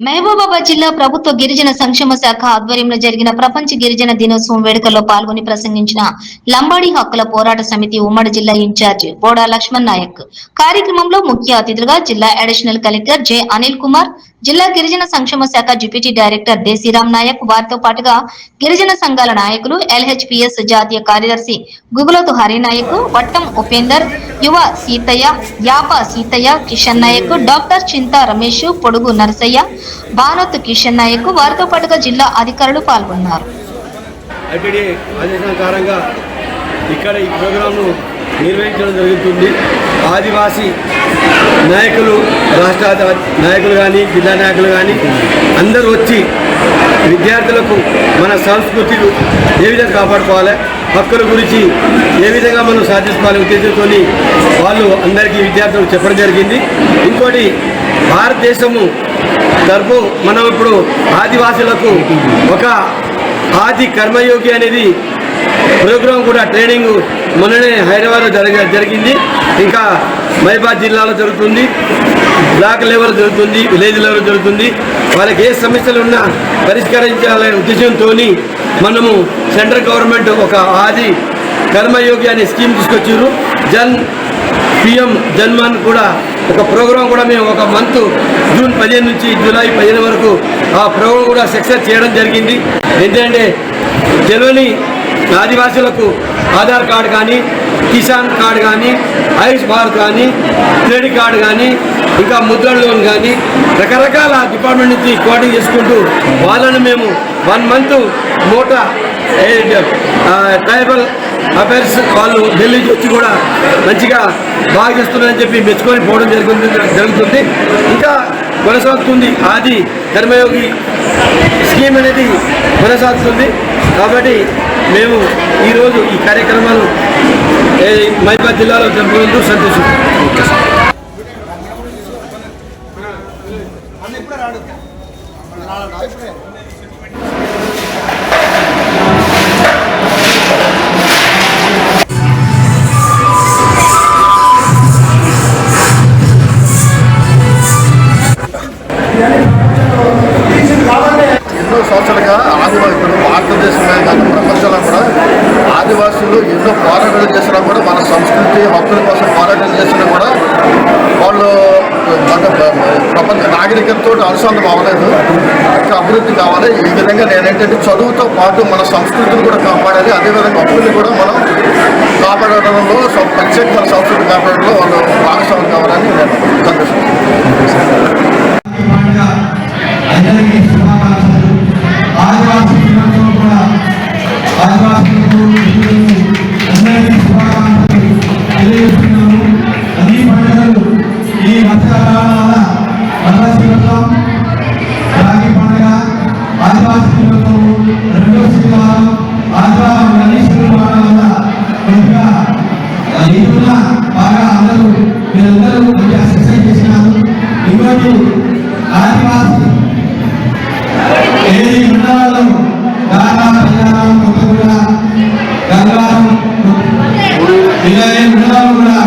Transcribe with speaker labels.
Speaker 1: మహబూబాబాద్ జిల్లా ప్రభుత్వ గిరిజన సంక్షేమ శాఖ ఆధ్వర్యంలో జరిగిన ప్రపంచ గిరిజన దినోత్సవం వేడుకల్లో పాల్గొని ప్రసంగించిన లంబాడి హక్కుల పోరాట సమితి ఉమ్మడి జిల్లా ఇన్ఛార్జ్ బోడా లక్ష్మణ్ నాయక్. కార్యక్రమంలో ముఖ్య అతిథులుగా జిల్లా additional collector J Anil Kumar జిల్లా గిరిజన సంక్షేమ శాఖ డిప్యూటీ డైరెక్టర్ దేశీరామ్ నాయక్ వారితో పాటుగా గిరిజన సంఘాల నాయకులు ఎల్హెచ్పిఎస్ జాతీయ కార్యదర్శి గుగులోతు హరినాయక్ వట్టం ఉపేందర్ యువ సీతయ్య యాప సీతయ్య కిషన్ నాయక్ డాక్టర్ చింతా రమేష్ పొడుగు నరసయ్య భానత్ కిషన్ నాయక్ వారితో పాటుగా జిల్లా అధికారులు పాల్గొన్నారు.
Speaker 2: ఇక్కడ ఈ ప్రోగ్రాంను నిర్వహించడం జరుగుతుంది. ఆదివాసీ నాయకులు రాష్ట్ర నాయకులు కానీ జిల్లా నాయకులు కానీ అందరూ వచ్చి విద్యార్థులకు మన సంస్కృతిలు ఏ విధంగా కాపాడుకోవాలి హక్కుల గురించి ఏ విధంగా మనం సాధించుకోవాలి ఉద్దేశంతో వాళ్ళు అందరికీ విద్యార్థులకు చెప్పడం జరిగింది. ఇంకోటి భారతదేశము తరపు మనం ఇప్పుడు ఆదివాసులకు ఒక ఆది కర్మయోగి అనేది ప్రోగ్రాం కూడా ట్రైనింగ్ మొన్ననే హైదరాబాద్లో జరగ జరిగింది. ఇంకా మైబాద్ జిల్లాలో జరుగుతుంది. బ్లాక్ లెవెల్ జరుగుతుంది విలేజ్ లెవెల్ జరుగుతుంది. వాళ్ళకి ఏ సమస్యలు ఉన్నా పరిష్కరించాలనే ఉద్దేశంతో మనము సెంట్రల్ గవర్నమెంట్ ఒక ఆది కర్మయోగి అనే స్కీమ్ తీసుకొచ్చారు జన్ పిఎం జన్మన్ కూడా ఒక ప్రోగ్రాం కూడా మేము ఒక మంత్ జూన్ పదిహేను నుంచి జూలై పదిహేను వరకు ఆ ప్రోగ్రాం కూడా సక్సెస్ చేయడం జరిగింది. ఎందుకంటే తెలియని ఆదివాసులకు ఆధార్ కార్డు కానీ కిసాన్ కార్డు కానీ ఆయుష్ భారత్ కానీ క్రెడిట్ కార్డు కానీ ఇంకా ముద్ర లోన్ కానీ రకరకాల డిపార్ట్మెంట్ నుంచి కోఆర్డినేట్ చేసుకుంటూ వాళ్ళను మేము వన్ మంత్ మూట ట్రైబల్ అఫైర్స్ వాళ్ళు ఢిల్లీ వచ్చి కూడా మంచిగా బాగా చేస్తున్నారని చెప్పి మెచ్చుకొని పోవడం జరుగుతుంది జరుగుతుంది. ఇంకా కొనసాగుతుంది ఆది కర్మయోగి స్కీమ్ అనేది కొనసాగుతుంది. కాబట్టి మేము ఈరోజు ఈ కార్యక్రమాలు మైబాద్ జిల్లాలో జరుపుకుంటూ సంతోషం.
Speaker 3: ఎన్నో సంవత్సరాలుగా ఆదివాసులు భారతదేశంలో కానీ ప్రపంచంలో కూడా ఆదివాసులు ఎన్నో పోరాటాలు చేసినా కూడా మన సంస్కృతి హక్కుల కోసం పోరాటాలు చేసినా కూడా వాళ్ళు మన ప్రపంచ నాగరికతతో అనుసంధం అవ్వలేదు. ఇంకా అభివృద్ధి కావాలి. ఈ విధంగా నేనేంటంటే చదువుతో పాటు మన సంస్కృతిని కూడా కాపాడాలి. అదేవిధంగా హక్కుల్ని కూడా మనం కాపాడడంలో ప్రత్యేక మన సంస్కృతి
Speaker 4: కాపాడాలి. ఆదివాసి. ఏది మండలాలు దాదా ప్రజారం కొత్తగూడ గంగారం ఇలా ఏ మండలాలు కూడా?